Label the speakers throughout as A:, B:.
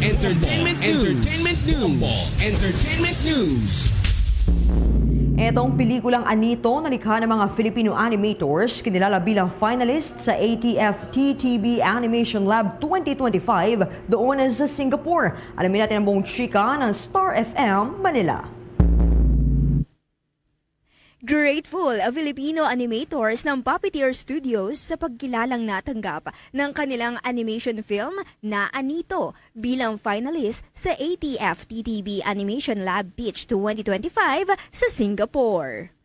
A: Entertainment Entertainment News. Entertainment News.
B: Etong pelikulang Anito na likha ng mga Filipino animators kinilala bilang finalist sa ATF TTB Animation Lab 2025 doon sa Singapore. Alamin natin ang buong chika ng Star FM Manila.
C: Grateful ang Filipino animators ng Puppeteer Studios sa pagkilalang natanggap ng kanilang animation film na Anito bilang finalist sa ATF TTB Animation Lab Pitch 2025 sa Singapore.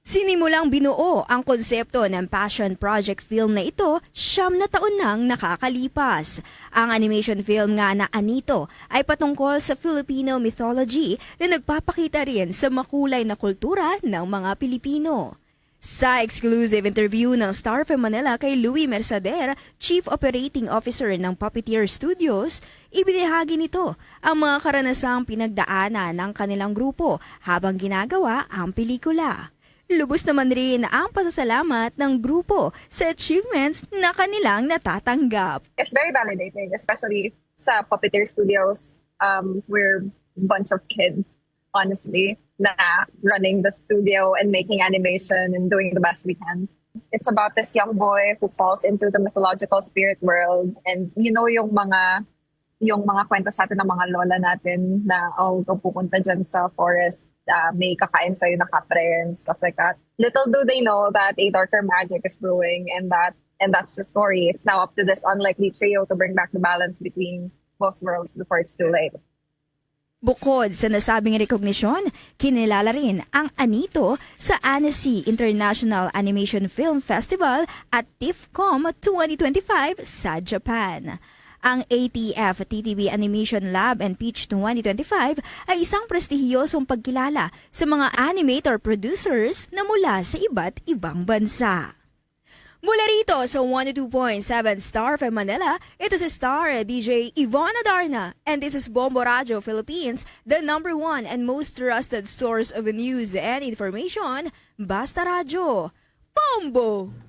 C: Sinimulang binuo ang konsepto ng passion project film na ito siyam na taon nang nakakalipas. Ang animation film nga na Anito ay patungkol sa Filipino mythology na nagpapakita rin sa makulay na kultura ng mga Pilipino. Sa exclusive interview ng Star from Manila kay Louis Mercader, Chief Operating Officer ng Puppeteer Studios, ibinahagi nito ang mga karanasang pinagdaanan ng kanilang grupo habang ginagawa ang pelikula. Lubos naman rin ang pasasalamat ng grupo sa achievements na kanilang natatanggap.
D: it's very validating, especially sa Puppeteer Studios. Um, we're a bunch of kids, honestly, na running the studio and making animation and doing the best we can. It's about this young boy who falls into the mythological spirit world. And you know yung mga yung mga kwento sa atin ng mga lola natin na, oh, pupunta dyan sa forest, uh, may kakain sa'yo na kapre and stuff like that. Little do they know that a darker magic is brewing and that and that's the story. It's now up to this unlikely trio to bring back the balance between both worlds before it's too late.
C: Bukod sa nasabing rekognisyon, kinilala rin ang Anito sa Annecy International Animation Film Festival at TIFCOM 2025 sa Japan. Ang ATF TTV Animation Lab and Pitch 2025 ay isang prestihiyosong pagkilala sa mga animator producers na mula sa iba't ibang bansa. Mula rito sa 102.7 Star FM Manila, ito si Star DJ Ivana Darna and this is Bombo Radio Philippines, the number one and most trusted source of news and information, Basta Radio. Bombo!